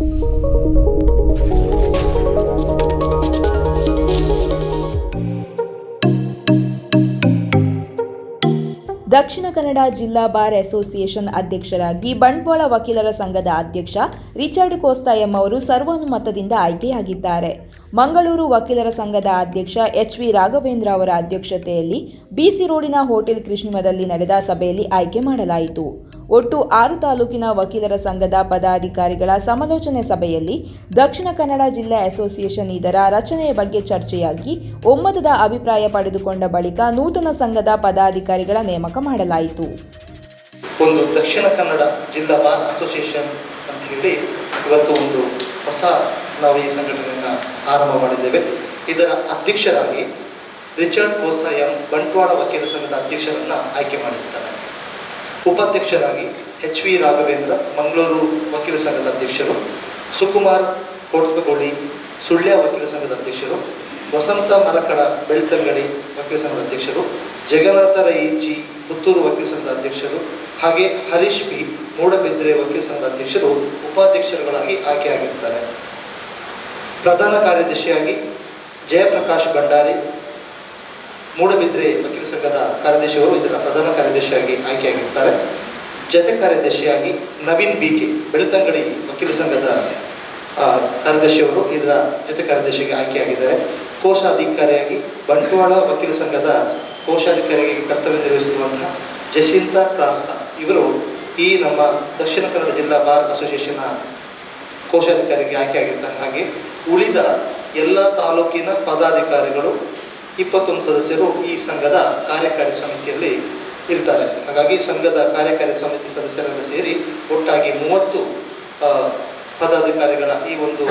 ದಕ್ಷಿಣ ಕನ್ನಡ ಜಿಲ್ಲಾ bar association ಅಧ್ಯಕ್ಷರಾಗಿ ಬಂಟ್ವಾಳ ವಕೀಲರ ಸಂಘದ ಅಧ್ಯಕ್ಷ ರಿಚರ್ಡ್ ಕೋಸ್ತಾ ಎಂಬವರು ಸರ್ವಾನುಮತದಿಂದ ಆಯ್ಕೆಯಾಗಿದ್ದಾರೆ. ಮಂಗಳೂರು ವಕೀಲರ ಸಂಘದ ಅಧ್ಯಕ್ಷ ಎಚ್ ವಿ ರಾಘವೇಂದ್ರ ಅವರ ಅಧ್ಯಕ್ಷತೆಯಲ್ಲಿ ಬಿಸಿ ರೋಡಿನ ಹೋಟೆಲ್ ಕೃಷ್ಣಿಮದಲ್ಲಿ ನಡೆದ ಸಭೆಯಲ್ಲಿ ಆಯ್ಕೆ ಮಾಡಲಾಯಿತು. ಒಟ್ಟು ಆರು ತಾಲೂಕಿನ ವಕೀಲರ ಸಂಘದ ಪದಾಧಿಕಾರಿಗಳ ಸಮಾಲೋಚನೆ ಸಭೆಯಲ್ಲಿ ದಕ್ಷಿಣ ಕನ್ನಡ ಜಿಲ್ಲಾ ಅಸೋಸಿಯೇಷನ್ ಇದರ ರಚನೆಯ ಬಗ್ಗೆ ಚರ್ಚೆಯಾಗಿ ಒಮ್ಮತದ ಅಭಿಪ್ರಾಯ ಪಡೆದುಕೊಂಡ ಬಳಿಕ ನೂತನ ಸಂಘದ ಪದಾಧಿಕಾರಿಗಳ ನೇಮಕ ಮಾಡಲಾಯಿತು. ಒಂದು ದಕ್ಷಿಣ ಕನ್ನಡ ಜಿಲ್ಲಾ ಬಾರ್ ಅಸೋಸಿಯೇಷನ್ ಅಂತ ಹೇಳಿ ಇವತ್ತು ಒಂದು ಹೊಸ ನಾವು ಈ ಸಂಘಟನೆಯನ್ನು ಆರಂಭ ಮಾಡಿದ್ದೇವೆ. ಇದರ ಅಧ್ಯಕ್ಷರಾಗಿ ರಿಚರ್ಡ್ ಕೋಸ ಎಂ ಬಂಟ್ವಾಳ ವಕೀಲ ಸಂಘದ ಅಧ್ಯಕ್ಷರನ್ನು ಆಯ್ಕೆ ಮಾಡಿದ್ದಾರೆ ಉಪಾಧ್ಯಕ್ಷರಾಗಿ ಎಚ್ ವಿ ರಾಘವೇಂದ್ರ, ಮಂಗಳೂರು ವಕೀಲ ಸಂಘದ ಅಧ್ಯಕ್ಷರು ಸುಕುಮಾರ್ ಕೋಟ್ಕಗೋಳಿ, ಸುಳ್ಯ ವಕೀಲ ಸಂಘದ ಅಧ್ಯಕ್ಷರು, ವಸಂತ ಮರಕಡ ಬೆಳ್ತಂಗಡಿ ವಕೀಲ ಸಂಘದ ಅಧ್ಯಕ್ಷರು, ಜಗನ್ನಾಥ ರೈ ಜಿ ಪುತ್ತೂರು ವಕೀಲ ಸಂಘದ ಅಧ್ಯಕ್ಷರು, ಹಾಗೆ ಹರೀಶ್ ಬಿ ಮೂಡಬಿದ್ರೆ ವಕೀಲ ಸಂಘದ ಅಧ್ಯಕ್ಷರು ಉಪಾಧ್ಯಕ್ಷರುಗಳಾಗಿ ಆಯ್ಕೆಯಾಗಿದ್ದಾರೆ ಪ್ರಧಾನ ಕಾರ್ಯದರ್ಶಿಯಾಗಿ ಜಯಪ್ರಕಾಶ್ ಭಂಡಾರಿ, ಮೂಡಬಿದ್ರೆ ವಕೀಲ ಸಂಘದ ಕಾರ್ಯದರ್ಶಿಯವರು ಇದರ ಪ್ರಧಾನ ಕಾರ್ಯದರ್ಶಿಯಾಗಿ ಆಯ್ಕೆಯಾಗಿರ್ತಾರೆ. ಜತೆ ಕಾರ್ಯದರ್ಶಿಯಾಗಿ ನವೀನ್ ಬಿ ಕೆ, ಬೆಳ್ತಂಗಡಿ ವಕೀಲ ಸಂಘದ ಕಾರ್ಯದರ್ಶಿಯವರು ಇದರ ಜೊತೆ ಕಾರ್ಯದರ್ಶಿಗೆ ಆಯ್ಕೆಯಾಗಿದ್ದಾರೆ. ಕೋಶಾಧಿಕಾರಿಯಾಗಿ ಬಂಟ್ವಾಳ ವಕೀಲ ಸಂಘದ ಕೋಶಾಧಿಕಾರಿಯಾಗಿ ಕರ್ತವ್ಯ ನಿರ್ವಹಿಸಿರುವಂತಹ ಜಸಿಂತಾ ಕ್ರಾಸ್ತ, ಇವರು ಈ ನಮ್ಮ ದಕ್ಷಿಣ ಕನ್ನಡ ಜಿಲ್ಲಾ ಬಾರ್ ಅಸೋಸಿಯೇಷನ್ನ ಕೋಶಾಧಿಕಾರಿಗೆ ಆಯ್ಕೆಯಾಗಿರ್ತಾರೆ. ಹಾಗೆ ಉಳಿದ ಎಲ್ಲ ತಾಲೂಕಿನ ಪದಾಧಿಕಾರಿಗಳು, ಇಪ್ಪತ್ತೊಂದು ಸದಸ್ಯರು ಈ ಸಂಘದ ಕಾರ್ಯಕಾರಿ ಸಮಿತಿಯಲ್ಲಿ ಇರ್ತಾರೆ. ಹಾಗಾಗಿ ಸಂಘದ ಕಾರ್ಯಕಾರಿ ಸಮಿತಿ ಸದಸ್ಯರೆಲ್ಲ ಸೇರಿ ಒಟ್ಟಾಗಿ ಮೂವತ್ತು ಪದಾಧಿಕಾರಿಗಳ ಈ ಒಂದು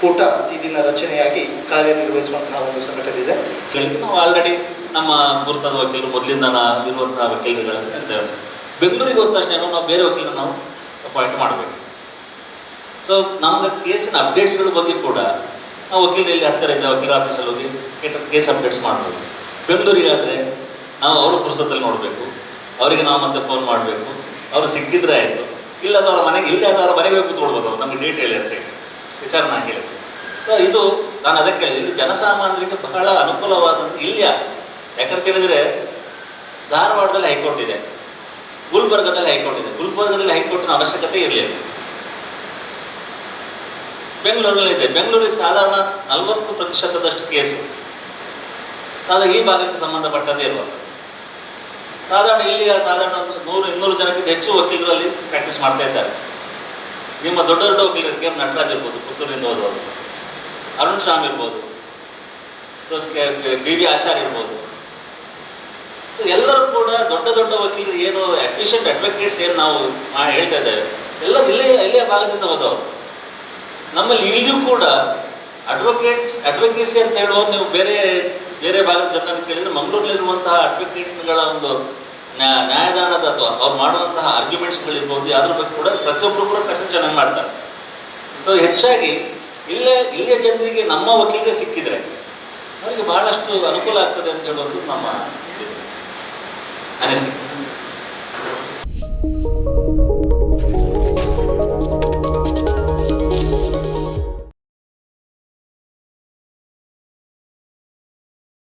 ಕೂಟ ಈ ದಿನ ರಚನೆಯಾಗಿ ಕಾರ್ಯನಿರ್ವಹಿಸುವಂತಹ ಒಂದು ಸಂಘಟನೆ ಇದೆ ನಾವು ಆಲ್ರೆಡಿ ನಮ್ಮ ಗುರುತಾದ ವಕೀಲರು ಮೊದಲಿಂದ ಇರುವಂತಹ ವಕೀಲರುಗಳನ್ನು ಬೆಂಗಳೂರಿಗೆ ಹೋದ ತಕ್ಷಣ ನಾವು ಬೇರೆ ವಕೀಲರು ನಾವು ಅಪಾಯಿಂಟ್ ಮಾಡಬೇಕು. ಸೊ ನಮ್ದು ಕೇಸಿನ ಅಪ್ಡೇಟ್ಸ್ಗಳ ಬಗ್ಗೆ ಕೂಡ ನಾವು ವಕೀಲರಲ್ಲಿ ಹತ್ತಿರ ಇದ್ದ ವಕೀಲ ಆಫೀಸಲ್ಲಿ ಹೋಗಿ ಕೇಸ್ ಅಪ್ಡೇಟ್ಸ್ ಮಾಡ್ಬೋದು. ಬೆಂಗಳೂರಿಗಾದರೆ ನಾವು ಅವರು ಪುಸ್ತಕದಲ್ಲಿ ನೋಡಬೇಕು. ಅವರಿಗೆ ನಾವು ಮತ್ತೆ ಫೋನ್ ಮಾಡಬೇಕು. ಅವರು ಸಿಕ್ಕಿದ್ರೆ ಆಯಿತು. ಇಲ್ಲದ ಅವರ ಮನೆಗೆ ಇಲ್ಲದೆ ಅವರ ಮನೆಗೆ ಹೋಗಿ ಕೂತ್ಕೊಳ್ಬೋದು ಅವ್ರು. ನಮಗೆ ಡೇಟ್ ಹೇಳಿ ಅಂತ ಹೇಳಿ. ವಿಚಾರಣೆ ಹೇಳಿ. ಸೊ ಇದು ನಾನು ಅದಕ್ಕೆ ಹೇಳಿದೆ ಇಲ್ಲಿ ಜನಸಾಮಾನ್ಯರಿಗೆ ಬಹಳ ಅನುಕೂಲವಾದಂಥ ಇಲ್ಲ ಯಾಕಂತ ಹೇಳಿದರೆ ಧಾರವಾಡದಲ್ಲಿ ಹೈಕೋರ್ಟ್ ಇದೆ. ಗುಲ್ಬರ್ಗದಲ್ಲಿ ಹೈಕೋರ್ಟ್ ಇದೆ. ಗುಲ್ಬರ್ಗದಲ್ಲಿ ಹೈಕೋರ್ಟ್ನ ಅವಶ್ಯಕತೆ ಇರಲಿಲ್ಲ. ಬೆಂಗಳೂರಲ್ಲಿ ಇದೆ. ಬೆಂಗಳೂರಿಗೆ ಸಾಧಾರಣ ನಲವತ್ತು ಪ್ರತಿಶತದಷ್ಟು ಕೇಸು. ಸಾಧಾರಣ ಈ ಭಾಗಕ್ಕೆ ಸಂಬಂಧಪಟ್ಟದ್ದೇ ಇರುವ. ಸಾಧಾರಣ ಇಲ್ಲಿಯ ಸಾಧಾರಣ ನೂರು, ಇನ್ನೂರು ಜನಕ್ಕಿಂತ ಹೆಚ್ಚು ವಕೀಲರಲ್ಲಿ ಪ್ರಾಕ್ಟೀಸ್ ಮಾಡ್ತಾ ಇದ್ದಾರೆ. ನಿಮ್ಮ ದೊಡ್ಡ ದೊಡ್ಡ ವಕೀಲರು ಕೆ. ಎಂ. ನಟರಾಜ್ ಇರ್ಬೋದು, ಪುತ್ತೂರಿಂದ ಹೋದವರು ಅರುಣ್ ಶ್ಯಾಮ್ ಇರ್ಬೋದು. So B. ವಿ. ಆಚಾರ್ಯ ಇರ್ಬೋದು. ಸೊ ಎಲ್ಲರೂ ಕೂಡ ದೊಡ್ಡ ದೊಡ್ಡ ವಕೀಲರು ಏನು ಎಫಿಷಿಯಂಟ್ ಅಡ್ವೊಕೇಟ್ಸ್ ಏನು ನಾವು ಹೇಳ್ತಾ ಇದ್ದೇವೆ. ಎಲ್ಲ ಇಲ್ಲೇ ಇಲ್ಲಿಯ ಭಾಗದಿಂದ ಹೋದವರು ನಮ್ಮಲ್ಲಿ ಇಲ್ಲಿಯೂ ಕೂಡ ಅಡ್ವೊಕೇಟ್ ಅಡ್ವೊಕೇಸಿ ಅಂತ ಹೇಳುವುದು ನೀವು ಬೇರೆ ಬೇರೆ ಭಾಗದ ಜನರನ್ನು ಕೇಳಿದ್ರೆ ಮಂಗಳೂರಲ್ಲಿರುವಂತಹ ಅಡ್ವೊಕೇಟ್ಗಳ ಒಂದು ನ್ಯಾ- ನ್ಯಾಯದಾನದ ಅಥವಾ ಅವ್ರು ಮಾಡುವಂತಹ ಆರ್ಗ್ಯುಮೆಂಟ್ಸ್ಗಳಿರ್ಬೋದು ಅದ್ರ ಬಗ್ಗೆ ಕೂಡ ಪ್ರತಿಯೊಬ್ಬರು ಕೂಡ ಪ್ರಶ್ನೆ ಚೆನ್ನಾಗಿ ಮಾಡ್ತಾರೆ ಸೊ ಹೆಚ್ಚಾಗಿ ಇಲ್ಲೇ, ಇಲ್ಲಿಯ ಜನರಿಗೆ ನಮ್ಮ ವಕೀಲರೇ ಸಿಕ್ಕಿದ್ರೆ ಅವರಿಗೆ ಬಹಳಷ್ಟು ಅನುಕೂಲ ಆಗ್ತದೆ ಅಂತ ಹೇಳುವುದು ನಮ್ಮ. ಅನಿಸಿಕೆ